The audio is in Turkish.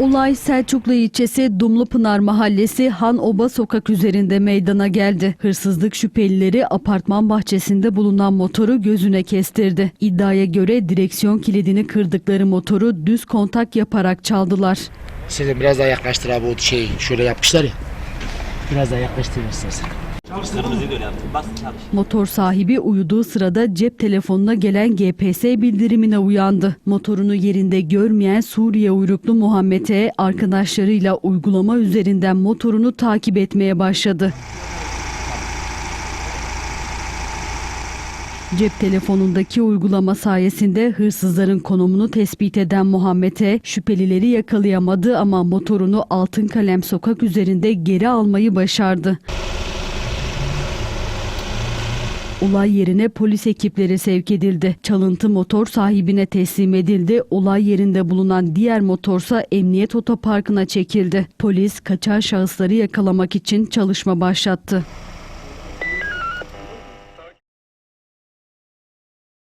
Olay Selçuklu ilçesi Dumlupınar Mahallesi Han Oba sokak üzerinde meydana geldi. Hırsızlık şüphelileri apartman bahçesinde bulunan motoru gözüne kestirdi. İddiaya göre direksiyon kilidini kırdıkları motoru düz kontak yaparak çaldılar. Size biraz daha yaklaştır abi o şey şöyle yapmışlar ya. Biraz daha yaklaştır Motor sahibi uyuduğu sırada cep telefonuna gelen GPS bildirimine uyandı. Motorunu yerinde görmeyen Suriye uyruklu Muhammed'e arkadaşlarıyla uygulama üzerinden motorunu takip etmeye başladı. Cep telefonundaki uygulama sayesinde hırsızların konumunu tespit eden Muhammed'e şüphelileri yakalayamadı ama motorunu Altın Kalem sokak üzerinde geri almayı başardı. Olay yerine polis ekipleri sevk edildi. Çalıntı motor sahibine teslim edildi. Olay yerinde bulunan diğer motorsa emniyet otoparkına çekildi. Polis kaçan şahısları yakalamak için çalışma başlattı.